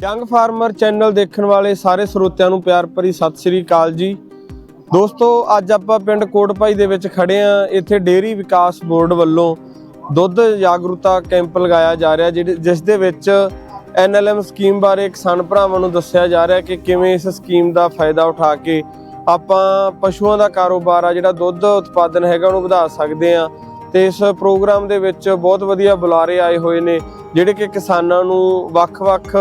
Young farmer channel ਦੇਖਣ ਵਾਲੇ ਸਾਰੇ ਸਰੋਤਿਆਂ ਨੂੰ ਪਿਆਰ ਭਰੀ ਸਤਿ ਸ੍ਰੀ ਅਕਾਲ ਜੀ। ਦੋਸਤੋ, ਅੱਜ ਆਪਾਂ ਪਿੰਡ ਕੋਟਪਾਈ ਦੇ ਵਿੱਚ ਖੜੇ ਆ ਇੱਥੇ ਡੇਅਰੀ ਵਿਕਾਸ ਬੋਰਡ ਵੱਲੋਂ ਦੁੱਧ ਜਾਗਰੂਕਤਾ ਕੈਂਪ ਲਗਾਇਆ ਜਾ ਰਿਹਾ ਜਿਹਦੇ- ਜਿਸ ਦੇ ਵਿੱਚ ਐਨਐਲਐਮ ਸਕੀਮ ਬਾਰੇ ਕਿਸਾਨ ਭਰਾਵਾਂ ਨੂੰ ਦੱਸਿਆ ਜਾ ਰਿਹਾ ਕਿ ਕਿਵੇਂ ਇਸ ਸਕੀਮ ਦਾ ਫਾਇਦਾ ਉਠਾ ਕੇ ਆਪਾਂ ਪਸ਼ੂਆਂ ਦਾ ਕਾਰੋਬਾਰ ਆ ਜਿਹੜਾ ਦੁੱਧ ਉਤਪਾਦਨ ਹੈਗਾ ਉਹਨੂੰ ਵਧਾ ਸਕਦੇ ਆ ਤੇ ਇਸ ਪ੍ਰੋਗਰਾਮ ਦੇ ਵਿੱਚ ਬਹੁਤ ਵਧੀਆ ਬੁਲਾਰੇ ਆਏ ਹੋਏ ਨੇ ਜਿਹੜੇ ਕਿ ਕਿਸਾਨਾਂ ਨੂੰ ਵੱਖ-ਵੱਖ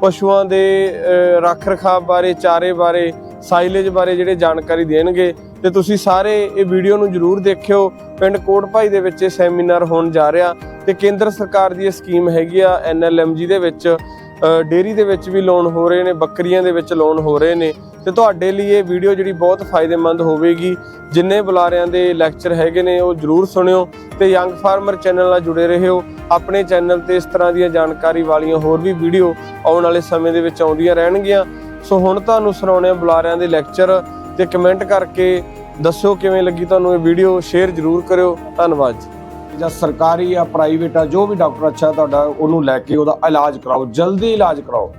ਪਸ਼ੂਆਂ ਦੇ ਰੱਖ ਰਖਾਵ ਬਾਰੇ ਚਾਰੇ ਬਾਰੇ ਸਾਈਲੇਜ ਬਾਰੇ ਜਿਹੜੇ ਜਾਣਕਾਰੀ ਦੇਣਗੇ। ਤੇ ਤੁਸੀਂ ਸਾਰੇ ਇਹ ਵੀਡੀਓ ਨੂੰ ਜਰੂਰ ਦੇਖਿਓ। ਪਿੰਡ ਕੋਟਭਾਈ ਦੇ ਵਿੱਚ ਇਹ ਸੈਮੀਨਾਰ ਹੋਣ ਜਾ ਰਿਹਾ ਤੇ ਕੇਂਦਰ ਸਰਕਾਰ ਦੀ ਇਹ ਸਕੀਮ ਹੈਗੀ ਆ ਐਨਐਲਐਮਜੀ ਦੇ ਵਿੱਚ। ਅਹ, ਡੇਅਰੀ ਦੇ ਵਿੱਚ ਵੀ ਲੋਨ ਹੋ ਰਹੇ ਨੇ ਬੱਕਰੀਆਂ ਦੇ ਵਿੱਚ ਲੋਨ ਹੋ ਰਹੇ ਨੇ। ਤੇ ਤੁਹਾਡੇ ਲਈ ਇਹ ਵੀਡੀਓ ਜਿਹੜੀ ਬਹੁਤ ਫਾਇਦੇਮੰਦ ਹੋਵੇਗੀ। ਜਿੰਨੇ ਬੁਲਾਰਿਆਂ ਦੇ ਲੈਕਚਰ ਹੈਗੇ ਨੇ, ਉਹ ਜਰੂਰ ਸੁਣਿਓ ਤੇ ਯੰਗ ਫਾਰਮਰ ਚੈਨਲ ਨਾਲ ਜੁੜੇ ਰਹਿਓ ਆਪਣੇ ਚੈਨਲ ਤੇ ਇਸ ਤਰ੍ਹਾਂ ਦੀਆਂ ਜਾਣਕਾਰੀ ਵਾਲੀਆਂ ਹੋਰ ਵੀ ਵੀਡੀਓ ਆਉਣ ਵਾਲੇ ਸਮੇਂ ਦੇ ਵਿੱਚ ਆਉਂਦੀਆਂ ਰਹਿਣਗੀਆਂ। ਸੋ ਹੁਣ ਤੁਹਾਨੂੰ ਸੁਣਾਉਣੇ ਆ ਬੁਲਾਰਿਆਂ ਦੇ ਲੈਕਚਰ ਤੇ ਕਮੈਂਟ ਕਰਕੇ ਦੱਸੋ ਕਿਵੇਂ ਲੱਗੀ ਤੁਹਾਨੂੰ ਇਹ ਵੀਡੀਓ ਸ਼ੇਅਰ ਜਰੂਰ ਕਰਿਓ। ਧੰਨਵਾਦ ਜੀ। ਜਾਂ ਸਰਕਾਰੀ ਜਾਂ ਪ੍ਰਾਈਵੇਟ ਆ, ਜੋ ਵੀ ਡਾਕਟਰ ਅੱਛਾ ਤੁਹਾਡਾ, ਉਹਨੂੰ ਲੈ ਕੇ ਉਹਦਾ ਇਲਾਜ ਕਰਾਓ, ਜਲਦੀ ਇਲਾਜ ਕਰਾਓ।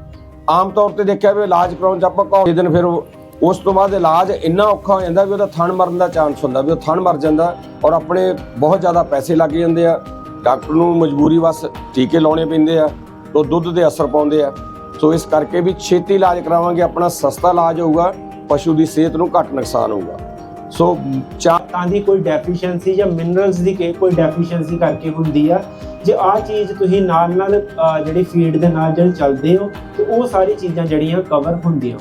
ਆਮ ਤੌਰ ਤੇ ਦੇਖਿਆ ਵੀ ਇਲਾਜ ਕਰਾਉਣ ਚ ਆਪਾਂ ਕਹੋ ਦਿਨ ਫਿਰ ਉਸ ਤੋਂ ਬਾਅਦ ਇਲਾਜ ਇੰਨਾ ਔਖਾ ਹੋ ਜਾਂਦਾ ਵੀ ਉਹਦਾ ਥਣ ਮਰਨ ਦਾ ਚਾਂਸ ਹੁੰਦਾ, ਵੀ ਉਹ ਥਣ ਮਰ ਜਾਂਦਾ ਔਰ ਆਪਣੇ ਬਹੁਤ ਜ਼ਿਆਦਾ ਪੈਸੇ ਲੱਗ ਜਾਂਦੇ ਆ। ਡਾਕਟਰ ਨੂੰ ਮਜਬੂਰੀ ਬਸ ਟੀਕੇ ਲਾਉਣੇ ਪੈਂਦੇ ਆ, ਉਹ ਦੁੱਧ ਦੇ ਅਸਰ ਪਾਉਂਦੇ ਆ। ਸੋ ਇਸ ਕਰਕੇ ਵੀ ਛੇਤੀ ਇਲਾਜ ਕਰਾਵਾਂਗੇ, ਆਪਣਾ ਸਸਤਾ ਇਲਾਜ ਹੋਊਗਾ, ਪਸ਼ੂ ਦੀ ਸਿਹਤ ਨੂੰ ਘੱਟ ਨੁਕਸਾਨ ਹੋਊਗਾ। ਸੋ ਚਾ ਦੀ ਕੋਈ ਡੈਫੀਸ਼ੀਐਂਸੀ ਜਾਂ ਮਿਨਰਲਸ ਦੀ ਕੋਈ ਡੈਫੀਸ਼ੀਐਂਸੀ ਕਰਕੇ ਹੁੰਦੀ ਆ ਜੇ ਆ ਚੀਜ਼ ਤੁਸੀਂ ਨਾਲ ਨਾਲ ਜਿਹੜੀ ਫੀਡ ਦੇ ਨਾਲ ਜਿਹੜੇ ਚੱਲਦੇ ਹੋ, ਤੇ ਉਹ ਸਾਰੀ ਚੀਜ਼ਾਂ ਜਿਹੜੀਆਂ ਕਵਰ ਹੁੰਦੀਆਂ।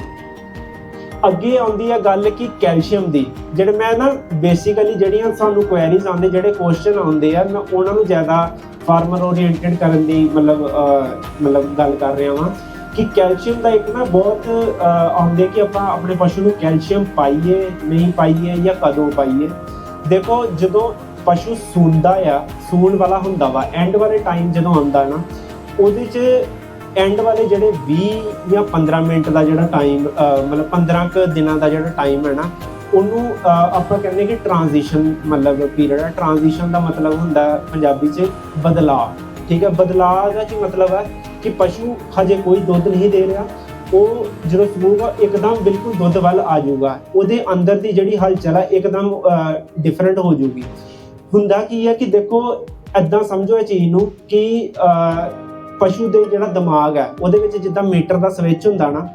ਅੱਗੇ ਆਉਂਦੀ ਹੈ ਗੱਲ ਕਿ ਕੈਲਸ਼ੀਅਮ ਦੀ, ਜਿਹੜੇ ਮੈਂ ਨਾ ਬੇਸਿਕਲੀ ਜਿਹੜੀਆਂ ਸਾਨੂੰ ਕੁਐਰੀਜ਼ ਆਉਂਦੇ, ਜਿਹੜੇ ਕੁਐਸਚਨ ਆਉਂਦੇ ਆ, ਮੈਂ ਉਹਨਾਂ ਨੂੰ ਜ਼ਿਆਦਾ ਫਾਰਮਰ ਓਰੀਐਂਟਡ ਕਰਨ ਦੀ ਮਤਲਬ ਮਤਲਬ ਗੱਲ ਕਰ ਰਿਹਾ ਹਾਂ ਕਿ ਕੈਲਸ਼ੀਅਮ ਦਾ ਇੱਕ ਨਾ ਬਹੁਤ ਆਉਂਦੇ ਕਿ ਆਪਾਂ ਆਪਣੇ ਪਸ਼ੂ ਨੂੰ ਕੈਲਸ਼ੀਅਮ ਪਾਈਏ, ਨਹੀਂ ਪਾਈਏ ਜਾਂ ਕਦੋਂ ਪਾਈਏ। ਦੇਖੋ, ਜਦੋਂ ਪਸ਼ੂ ਸੂਣਦਾ ਆ, ਸੂਣ ਵਾਲਾ ਹੁੰਦਾ ਵਾ ਐਂਡ ਵਾਲੇ ਟਾਈਮ ਜਦੋਂ ਆਉਂਦਾ ਨਾ, ਉਹਦੇ 'ਚ ਐਂਡ ਵਾਲੇ ਜਿਹੜੇ 20 ਜਾਂ 15 ਮਿੰਟ ਦਾ ਜਿਹੜਾ ਟਾਈਮ ਮਤਲਬ 15 ਕੁ ਦਿਨਾਂ ਦਾ ਜਿਹੜਾ ਟਾਈਮ ਹੈ ਨਾ, ਉਹਨੂੰ ਆਪਾਂ ਕਹਿੰਦੇ ਕਿ ਟ੍ਰਾਂਜੀਸ਼ਨ ਮਤਲਬ ਪੀਰੀਅਡ ਹੈ ਟ੍ਰਾਂਜੀਸ਼ਨ ਦਾ ਮਤਲਬ ਹੁੰਦਾ ਪੰਜਾਬੀ 'ਚ ਬਦਲਾਅ। ਠੀਕ ਹੈ, ਬਦਲਾਅ ਦਾ ਕੀ ਮਤਲਬ ਹੈ ਕਿ ਪਸ਼ੂ ਹਜੇ ਕੋਈ ਦੁੱਧ ਨਹੀਂ ਦੇ ਰਿਹਾ, ਉਹ ਜਦੋਂ ਸੂਗਾ ਇੱਕਦਮ ਬਿਲਕੁਲ ਦੁੱਧ ਵੱਲ ਆ ਜਾਊਗਾ। ਉਹਦੇ ਅੰਦਰ ਦੀ ਜਿਹੜੀ ਹਲਚਲ ਹੈ, ਇੱਕਦਮ ਡਿਫਰੈਂਟ ਹੋ ਜਾਊਗੀ। ਹੁੰਦਾ ਕੀ ਹੈ ਕਿ ਦੇਖੋ ਐਦਾਂ ਸਮਝੋ ਇਹ ਚੀਜ਼ ਨੂੰ ਕਿ ਪਸ਼ੂ ਦੇ ਜਿਹੜਾ ਦਿਮਾਗ ਹੈ ਉਹਦੇ ਵਿੱਚ ਜਿੱਦਾਂ ਮੀਟਰ ਦਾ ਸਵਿਚ ਹੁੰਦਾ ਨਾ,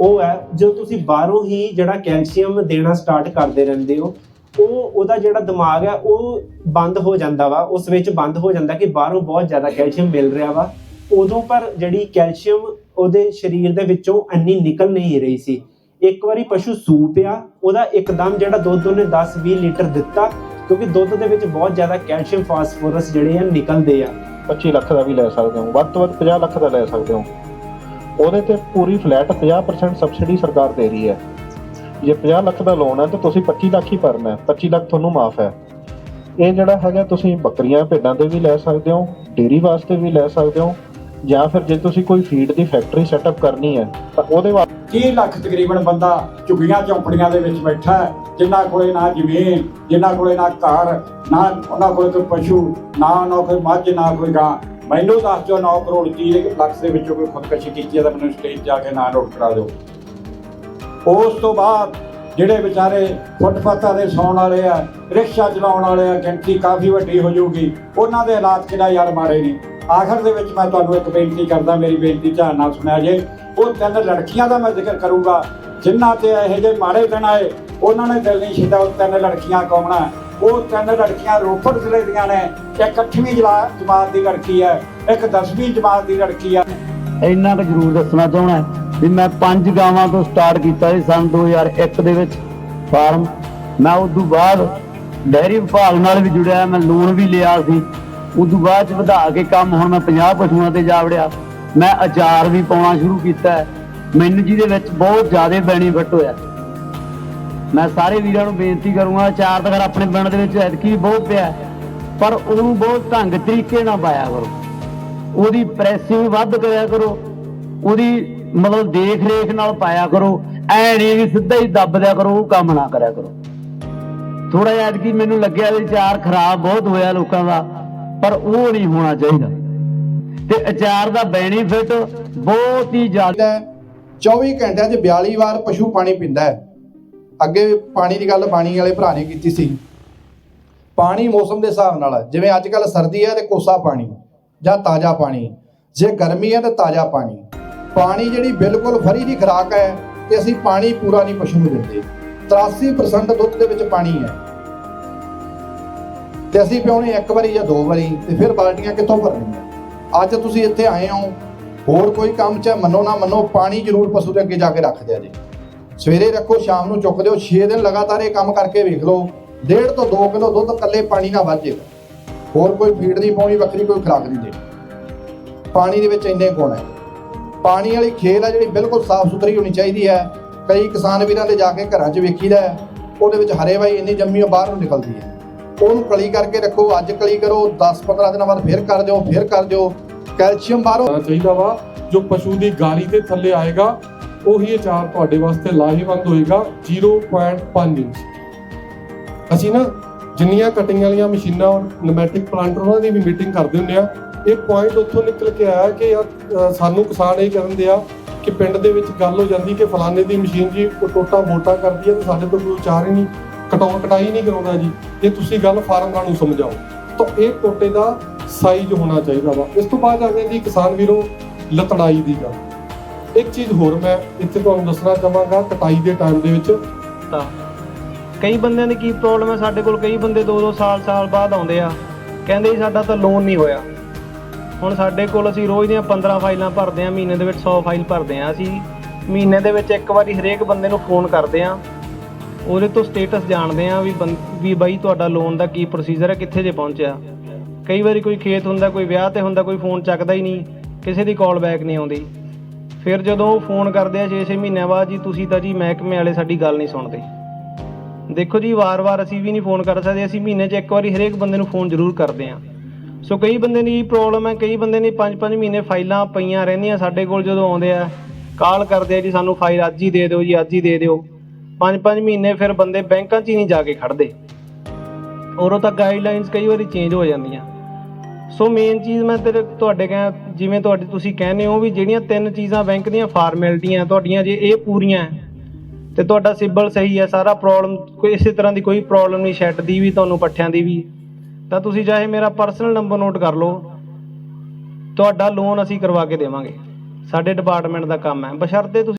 ਉਹ ਹੈ ਜਦੋਂ ਤੁਸੀਂ ਬਾਹਰੋਂ ਹੀ ਜਿਹੜਾ ਕੈਲਸ਼ੀਅਮ ਦੇਣਾ ਸਟਾਰਟ ਕਰਦੇ ਰਹਿੰਦੇ ਹੋ, ਉਹ, ਉਹਦਾ ਜਿਹੜਾ ਦਿਮਾਗ ਹੈ ਉਹ ਬੰਦ ਹੋ ਜਾਂਦਾ ਵਾ ਉਹ ਸਵਿਚ ਬੰਦ ਹੋ ਜਾਂਦਾ ਕਿ ਬਾਹਰੋਂ ਬਹੁਤ ਜ਼ਿਆਦਾ ਕੈਲਸ਼ੀਅਮ ਮਿਲ ਰਿਹਾ ਵਾ। ਉਦੋਂ ਪਰ ਜਿਹੜੀ ਕੈਲਸ਼ੀਅਮ ਉਹਦੇ ਸਰੀਰ ਦੇ ਵਿੱਚੋਂ ਇੰਨੀ ਨਿਕਲ ਨਹੀਂ ਰਹੀ ਸੀ। ਇੱਕ ਵਾਰੀ ਪਸ਼ੂ ਸੂ ਪਿਆ, ਉਹਦਾ ਇੱਕਦਮ ਜਿਹੜਾ ਦੁੱਧ ਉਹਨੇ 10-20 ਲੀਟਰ ਦਿੱਤਾ ਕਿਉਂਕਿ ਦੁੱਧ ਦੇ ਵਿੱਚ ਬਹੁਤ ਜ਼ਿਆਦਾ ਕੈਲਸ਼ੀਅਮ, ਫਾਸਫੋਰਸ ਜਿਹੜੇ ਆ, ਨਿਕਲਦੇ ਆ। 25 ਲੱਖ ਦਾ ਵੀ ਲੈ ਸਕਦੇ ਹੋ। ਵੱਧ ਤੋਂ ਵੱਧ 50 ਲੱਖ ਦਾ ਲੈ ਸਕਦੇ ਹੋ। ਉਹਦੇ ਤੇ ਪੂਰੀ ਫਲੈਟ 50% ਸਬਸਿਡੀ ਸਰਕਾਰ ਦੇ ਰਹੀ ਹੈ। ਜੇ 50 ਲੱਖ ਦਾ ਲੋਨ ਹੈ, ਤਾਂ ਤੁਸੀਂ 25 ਲੱਖ ਹੀ ਭਰਨਾ ਹੈ। 25 ਲੱਖ ਤੁਹਾਨੂੰ ਮਾਫ ਹੈ। ਇਹ ਜਿਹੜਾ ਹੈਗਾ, ਤੁਸੀਂ ਬੱਕਰੀਆਂ ਭੇਡਾਂ ਤੇ ਵੀ ਲੈ ਸਕਦੇ ਹੋ ਡੇਰੀ ਵਾਸਤੇ ਵੀ ਲੈ ਸਕਦੇ ਹੋ। ਜਾਂ ਫਿਰ ਜੇ ਤੁਸੀਂ ਕੋਈ ਫੀਡ ਦੀ ਫੈਕਟਰੀ ਸੈਟਅਪ ਕਰਨੀ ਹੈ, ਤਾਂ ਉਹਦੇ ਵਾਸਤੇ 30 ਲੱਖ ਤਕਰੀਬਨ ਬੰਦਾ ਝੁੱਗੀਆਂ ਚੌਂਪੜੀਆਂ ਦੇ ਵਿੱਚ ਬੈਠਾ ਹੈ ਜਿਨ੍ਹਾਂ ਕੋਲੇ ਨਾ ਜ਼ਮੀਨ ਜਿਨ੍ਹਾਂ ਕੋਲੇ ਨਾ ਘਰ, ਨਾ ਉਹਨਾਂ ਕੋਲੇ ਕੋਈ ਪਸ਼ੂ, ਨਾ ਉਹਨਾਂ ਕੋਈ ਮੱਝ, ਨਾ ਕੋਈ ਗਾਂ। ਮੈਨੂੰ ਦੱਸ ਦਿਓ 9 ਕਰੋੜ 30 ਲੱਖ ਦੇ ਵਿੱਚੋਂ ਕੋਈ ਖੁਦਕਸ਼ੀ ਕੀਤੀ ਹੈ ਤਾਂ ਮੈਨੂੰ ਸਟੇਜ ਜਾ ਕੇ ਨਾ ਨੋਟ ਕਰਾ ਦਿਓ। ਉਸ ਤੋਂ ਬਾਅਦ ਜਿਹੜੇ ਵਿਚਾਰੇ ਫੁੱਟਪਾਥਾਂ ਦੇ ਸੌਣ ਵਾਲੇ ਆ, ਰਿਕਸ਼ਾ ਚਲਾਉਣ ਵਾਲੇ ਆ, ਗਿਣਤੀ ਕਾਫੀ ਵੱਡੀ ਹੋ ਜਾਊਗੀ, ਉਹਨਾਂ ਦੇ ਹਾਲਾਤ ਕਿਹੜਾ ਯਾਰ ਮਾੜੇ ਨੇ। ਆਖਰ ਦੇ ਵਿੱਚ ਮੈਂ ਤੁਹਾਨੂੰ ਇੱਕ ਬੇਨਤੀ ਕਰਦਾ, ਮੇਰੀ ਬੇਨਤੀ ਧਿਆਨ ਨਾਲ ਸੁਣਿਆ ਜੇ। ਉਹ ਤਿੰਨ ਲੜਕੀਆਂ ਦਾ ਮੈਂ ਜ਼ਿਕਰ ਕਰੂੰਗਾ, ਜਿਨ੍ਹਾਂ ਤੇ ਇਹੋ ਜਿਹੇ ਮਾੜੇ ਦਿਨ ਆਏ, ਉਹਨਾਂ ਨੇ ਦਿਲ ਨਹੀਂ ਛੱਡਿਆ ਉਹ ਤਿੰਨ ਲੜਕੀਆਂ ਕੌਣ ਉਹ ਤਿੰਨ ਲੜਕੀਆਂ ਰੋਪੜ ਜ਼ਿਲ੍ਹੇ ਦੀਆਂ ਨੇ, ਇੱਕ 8ਵੀਂ ਜਮਾਤ ਦੀ ਲੜਕੀ ਹੈ, ਇੱਕ 10ਵੀਂ ਜਮਾਤ ਦੀ ਲੜਕੀ ਹੈ। ਇੰਨਾ ਕੁ ਜ਼ਰੂਰ ਦੱਸਣਾ ਚਾਹਣਾ ਵੀ ਮੈਂ ਪੰਜ ਗਾਵਾਂ ਤੋਂ ਸਟਾਰਟ ਕੀਤਾ ਸੀ ਸਨ 2001 ਦੇ ਵਿੱਚ ਫਾਰਮ। ਮੈਂ ਉਸ ਤੋਂ ਬਾਅਦ ਡੈਰੀ ਵਿਭਾਗ ਨਾਲ ਵੀ ਜੁੜਿਆ, ਮੈਂ ਲੋਨ ਵੀ ਲਿਆ ਸੀ। ਉਸ ਤੋਂ ਬਾਅਦ ਚ ਵਧਾ ਕੇ ਕੰਮ ਹੁਣ ਮੈਂ 50 ਪਸ਼ੂਆਂ ਤੇ ਜਾ ਵੜਿਆ। ਮੈਂ ਅਚਾਰ ਵੀ ਪਾਉਣਾ ਸ਼ੁਰੂ ਕੀਤਾ ਮੈਨੂੰ ਜਿਹਦੇ ਵਿੱਚ ਬਹੁਤ ਜ਼ਿਆਦਾ ਬੈਨੀਫਿਟ ਹੋਇਆ। ਮੈਂ ਸਾਰੇ ਵੀਰਾਂ ਨੂੰ ਬੇਨਤੀ ਕਰੂੰਗਾ, ਅਚਾਰ ਤਾਂ ਫਿਰ ਆਪਣੇ ਪਿੰਡ ਦੇ ਵਿੱਚ ਐਤਕੀ ਬਹੁਤ ਪਿਆ ਪਰ ਉਹਨੂੰ ਬਹੁਤ ਢੰਗ ਤਰੀਕੇ ਨਾਲ ਪਾਇਆ ਕਰੋ। ਉਹਦੀ ਪ੍ਰੈਸਿੰਗ ਵੱਧ ਕਰਿਆ ਕਰੋ। ਉਹਦੀ ਮਤਲਬ ਦੇਖ ਰੇਖ ਨਾਲ ਪਾਇਆ ਕਰੋ। ਐ ਨਹੀਂ ਵੀ ਸਿੱਧਾ ਹੀ ਦੱਬ ਦਿਆ ਕਰੋ, ਉਹ ਕੰਮ ਨਾ ਕਰਿਆ ਕਰੋ। ਥੋੜਾ ਜਿਹਾ ਐਤਕੀ ਮੈਨੂੰ ਲੱਗਿਆ ਵੀ ਚਾਰ ਖਰਾਬ ਬਹੁਤ ਹੋਇਆ ਲੋਕਾਂ ਦਾ। ਪਰ ਉਹ ਨਹੀਂ ਹੋਣਾ ਚਾਹੀਦਾ। ਤੇ ਅਚਾਰ ਦਾ ਬੈਨੀਫਿਟ ਬਹੁਤ ਹੀ ਜ਼ਿਆਦਾ 24 ਘੰਟਿਆਂ 'ਚ 42 ਵਾਰ ਪਸ਼ੂ ਪਾਣੀ ਪੀਂਦਾ ਹੈ। ਅੱਗੇ ਪਾਣੀ ਦੀ ਗੱਲ ਪਾਣੀ ਵਾਲੇ ਭਰਾ ਨੇ ਕੀਤੀ ਸੀ। ਪਾਣੀ ਮੌਸਮ ਦੇ ਹਿਸਾਬ ਨਾਲ ਜਿਵੇਂ ਅੱਜ ਕੱਲ ਸਰਦੀ ਹੈ ਤੇ ਕੋਸਾ ਪਾਣੀ ਜਾਂ ਤਾਜ਼ਾ ਪਾਣੀ। ਜੇ ਗਰਮੀ ਹੈ ਤੇ ਤਾਜ਼ਾ ਪਾਣੀ। ਪਾਣੀ ਜਿਹੜੀ ਬਿਲਕੁਲ ਫਰੀ ਦੀ ਖੁਰਾਕ ਹੈ ਤੇ ਅਸੀਂ ਪਾਣੀ ਪੂਰਾ ਨਹੀਂ ਪਸ਼ੂ ਨੂੰ ਦਿੰਦੇ। 83% ਦੁੱਧ ਦੇ ਵਿੱਚ ਪਾਣੀ ਹੈ। ਤੇ ਅਸੀਂ ਪਿਉਣੇ ਇੱਕ ਵਾਰੀ ਜਾਂ ਦੋ ਵਾਰੀ ਤੇ ਫਿਰ ਬਾਲਟੀਆਂ ਕਿੱਥੋਂ ਭਰਨੀਆਂ? ਅੱਜ ਤੁਸੀਂ ਇੱਥੇ ਆਏ ਹੋ ਹੋਰ ਕੋਈ ਕੰਮ ਚ ਮੰਨੋ ਨਾ ਮੰਨੋ ਪਾਣੀ ਜ਼ਰੂਰ ਪਸ਼ੂ ਦੇ ਅੱਗੇ ਜਾ ਕੇ ਰੱਖ ਦਿਆ ਜੀ। ਸਵੇਰੇ ਰੱਖੋ ਸ਼ਾਮ ਨੂੰ ਚੁੱਕ ਦਿਓ 6 ਦਿਨ ਲਗਾਤਾਰ ਇਹ ਕੰਮ ਕਰਕੇ ਵੇਖ ਲਓ ਡੇਢ ਤੋਂ 2 ਕਿਲੋ ਦੁੱਧ ਇਕੱਲੇ ਪਾਣੀ ਨਾਲ ਵੱਧ ਜਾਏਗਾ ਹੋਰ ਕੋਈ ਫੀਡ ਨਹੀਂ ਪਾਉਣੀ ਵੱਖਰੀ ਕੋਈ ਖੁਰਾਕ ਨਹੀਂ ਦੇਣੀ। ਪਾਣੀ ਦੇ ਵਿੱਚ ਇੰਨੇ ਗੁਣ ਹੈ। ਪਾਣੀ ਵਾਲੀ ਖੇਲ ਹੈ ਜਿਹੜੀ ਬਿਲਕੁਲ ਸਾਫ਼ ਸੁਥਰੀ ਹੋਣੀ ਚਾਹੀਦੀ ਹੈ। ਕਈ ਕਿਸਾਨ ਵੀਰਾਂ ਦੇ ਜਾ ਕੇ ਘਰਾਂ 'ਚ ਵੇਖੀਦਾ ਹੈ, ਉਹਦੇ ਵਿੱਚ ਹਰੇਵਾਈ ਇੰਨੀ ਜੰਮੀ ਉਹ ਬਾਹਰ ਨੂੰ ਨਿਕਲਦੀ ਹੈ। ਉਹਨੂੰ ਕਲੀ ਕਰਕੇ ਰੱਖੋ, ਅੱਜ ਕਲੀ ਕਰੋ 10-15 ਦਿਨਾਂ ਬਾਅਦ ਫਿਰ ਕਰ ਦਿਓ, ਫਿਰ ਕਰ ਦਿਓ, ਕੈਲਸ਼ੀਅਮ ਬਾਹਰੋਂ ਚਾਹੀਦਾ ਵਾ, ਜੋ ਪਸ਼ੂ ਦੀ ਗਾਲੀ ਦੇ ਥੱਲੇ ਆਏਗਾ, ਉਹੀ ਅਚਾਰ ਤੁਹਾਡੇ ਵਾਸਤੇ ਲਾਹੇਵੰਦ ਹੋਏਗਾ 0.5 ਇੰਚ ਅਸੀਂ ਨਾ ਜਿੰਨੀਆਂ ਕਟਿੰਗ ਵਾਲੀਆਂ ਮਸ਼ੀਨਾਂ ਔਰ ਨਮੈਟਿਕ ਪਲਾਂਟ ਉਹਨਾਂ ਦੀ ਵੀ ਮੀਟਿੰਗ ਕਰਦੇ ਹੁੰਦੇ ਆ, ਇਹ ਪੁਆਇੰਟ ਉੱਥੋਂ ਨਿਕਲ ਕੇ ਆਇਆ ਕਿ ਯਾਰ ਸਾਨੂੰ ਕਿਸਾਨ ਇਹ ਕਹਿੰਦੇ ਆ ਕਿ ਪਿੰਡ ਦੇ ਵਿੱਚ ਗੱਲ ਹੋ ਜਾਂਦੀ ਕਿ ਫਲਾਣੇ ਦੀ ਮਸ਼ੀਨ ਜੀ, ਉਹ ਟੋਟਾ ਮੋਟਾ ਕਰਦੀ ਹੈ ਤੇ ਸਾਡੇ ਤੋਂ ਕੋਈ ਉਚਾਰ ਹੀ ਨਹੀਂ। ਕਟਾਉਣ ਕਟਾਈ ਨਹੀਂ ਕਰਾਉਂਦਾ ਜੀ। ਇਹ ਤੁਸੀਂ ਗੱਲ ਫਾਰਮਰਾਂ ਨੂੰ ਸਮਝਾਓ। ਤਾਂ ਇਹ ਟੋਟੇ ਦਾ ਸਾਈਜ਼ ਹੋਣਾ ਚਾਹੀਦਾ ਵਾ। ਇਸ ਤੋਂ ਬਾਅਦ ਆ ਗਿਆ ਜੀ ਕਿਸਾਨ ਵੀਰੋ, ਲਤੜਾਈ ਦੀ ਗੱਲ। ਇੱਕ ਚੀਜ਼ ਹੋਰ ਮੈਂ ਇੱਥੇ ਤੁਹਾਨੂੰ ਦੱਸਣਾ ਚਾਹਾਂਗਾ, ਕਟਾਈ ਦੇ ਟਾਈਮ ਦੇ ਵਿੱਚ। ਤਾਂ ਕਈ ਬੰਦਿਆਂ ਦੀ ਕੀ ਪ੍ਰੋਬਲਮ ਹੈ? ਸਾਡੇ ਕੋਲ ਕਈ ਬੰਦੇ 2-2 ਸਾਲ ਸਾਲ ਬਾਅਦ ਆਉਂਦੇ ਆ। ਕਹਿੰਦੇ ਜੀ ਸਾਡਾ ਤਾਂ ਲੋਨ ਨਹੀਂ ਹੋਇਆ। ਹੁਣ ਸਾਡੇ ਕੋਲ ਅਸੀਂ ਰੋਜ਼ ਦੀਆਂ 15 ਫਾਈਲਾਂ ਭਰਦੇ ਆ, ਮਹੀਨੇ ਦੇ ਵਿੱਚ 100 ਫਾਈਲ ਭਰਦੇ ਆ ਅਸੀਂ। ਮਹੀਨੇ ਦੇ ਵਿੱਚ ਇੱਕ ਵਾਰੀ ਹਰੇਕ ਬੰਦੇ ਨੂੰ ਫੋਨ ਕਰਦੇ ਆ। ਉਹਦੇ ਤੋਂ ਸਟੇਟਸ ਜਾਣਦੇ ਆ ਵੀ ਬੰ- ਵੀ ਬਾਈ ਤੁਹਾਡਾ ਲੋਨ ਦਾ ਕੀ ਪ੍ਰੋਸੀਜਰ ਹੈ, ਕਿੱਥੇ ਜੇ ਪਹੁੰਚਿਆ। ਕਈ ਵਾਰੀ ਕੋਈ ਖੇਤ ਹੁੰਦਾ, ਕੋਈ ਵਿਆਹ ਤੇ ਹੁੰਦਾ, ਕੋਈ ਫੋਨ ਚੱਕਦਾ ਹੀ ਨਹੀਂ, ਕਿਸੇ ਦੀ ਕਾਲ ਬੈਕ ਨਹੀਂ ਆਉਂਦੀ। ਫਿਰ ਜਦੋਂ ਉਹ ਫੋਨ ਕਰਦੇ ਆ 6-6 ਮਹੀਨਿਆਂ ਬਾਅਦ ਜੀ, ਤੁਸੀਂ ਤਾਂ ਜੀ ਮਹਿਕਮੇ ਵਾਲੇ ਸਾਡੀ ਗੱਲ ਨਹੀਂ ਸੁਣਦੇ। ਦੇਖੋ ਜੀ, ਵਾਰ-ਵਾਰ ਅਸੀਂ ਵੀ ਨਹੀਂ ਫੋਨ ਕਰ ਸਕਦੇ, ਅਸੀਂ ਮਹੀਨੇ 'ਚ ਇੱਕ ਵਾਰੀ ਹਰੇਕ ਬੰਦੇ ਨੂੰ ਫੋਨ ਜ਼ਰੂਰ ਕਰਦੇ ਹਾਂ। ਸੋ ਕਈ ਬੰਦੇ ਦੀ ਪ੍ਰੋਬਲਮ ਹੈ, ਕਈ ਬੰਦੇ ਨੇ 5-5 ਮਹੀਨੇ ਫਾਈਲਾਂ ਪਈਆਂ ਰਹਿੰਦੀਆਂ ਸਾਡੇ ਕੋਲ ਜਦੋਂ ਆਉਂਦੇ ਆ, ਕਾਲ ਕਰਦੇ ਆ ਜੀ, ਸਾਨੂੰ ਫਾਈਲ ਅੱਜ ਹੀ ਦੇ ਦਿਓ ਜੀ, ਅੱਜ ਹੀ ਦੇ ਦਿਓ। 5-5 ਮਹੀਨੇ ਫਿਰ ਬੰਦੇ ਬੈਂਕਾਂ 'ਚ ਹੀ ਨਹੀਂ ਜਾ ਕੇ ਖੜਦੇ ਔਰੋਂ ਤਾਂ ਗਾਈਡਲਾਈਨਸ ਕਈ ਵਾਰੀ ਚੇਂਜ ਹੋ ਜਾਂਦੀਆਂ। ਸੋ ਮੇਨ ਚੀਜ਼ ਮੈਂ ਤੇਰੇ ਤੁਹਾਡੇ ਕਹਿ ਜਿਵੇਂ ਤੁਹਾਡੇ ਤੁਸੀਂ ਕਹਿੰਦੇ ਹੋ ਵੀ ਜਿਹੜੀਆਂ ਤਿੰਨ ਚੀਜ਼ਾਂ ਬੈਂਕ ਦੀਆਂ, ਫਾਰਮੈਲਿਟੀਆਂ, ਤੁਹਾਡੀਆਂ ਜੇ ਇਹ ਪੂਰੀਆਂ ਤੇ ਤੁਹਾਡਾ ਸਿਬਲ ਸਹੀ ਹੈ, ਸਾਰਾ ਪ੍ਰੋਬਲਮ ਕੋਈ ਇਸੇ ਤਰ੍ਹਾਂ ਦੀ ਕੋਈ ਪ੍ਰੋਬਲਮ ਨਹੀਂ ਸ਼ੈੱਡ ਦੀ ਵੀ, ਤੁਹਾਨੂੰ ਪੱਠਿਆਂ ਦੀ ਵੀ। ਤਾਂ ਤੁਸੀਂ ਚਾਹੇ ਮੇਰਾ ਪਰਸਨਲ ਨੰਬਰ ਨੋਟ ਕਰ ਲਓ, ਤੁਹਾਡਾ ਲੋਨ ਅਸੀਂ ਕਰਵਾ ਕੇ ਦੇਵਾਂਗੇ। ਸਾਡੇ ਡਿਪਾਰਟਮੈਂਟ ਦਾ ਕੰਮ ਹੈ। ਬਸ਼ਰਤੇ ਤੁਸੀਂ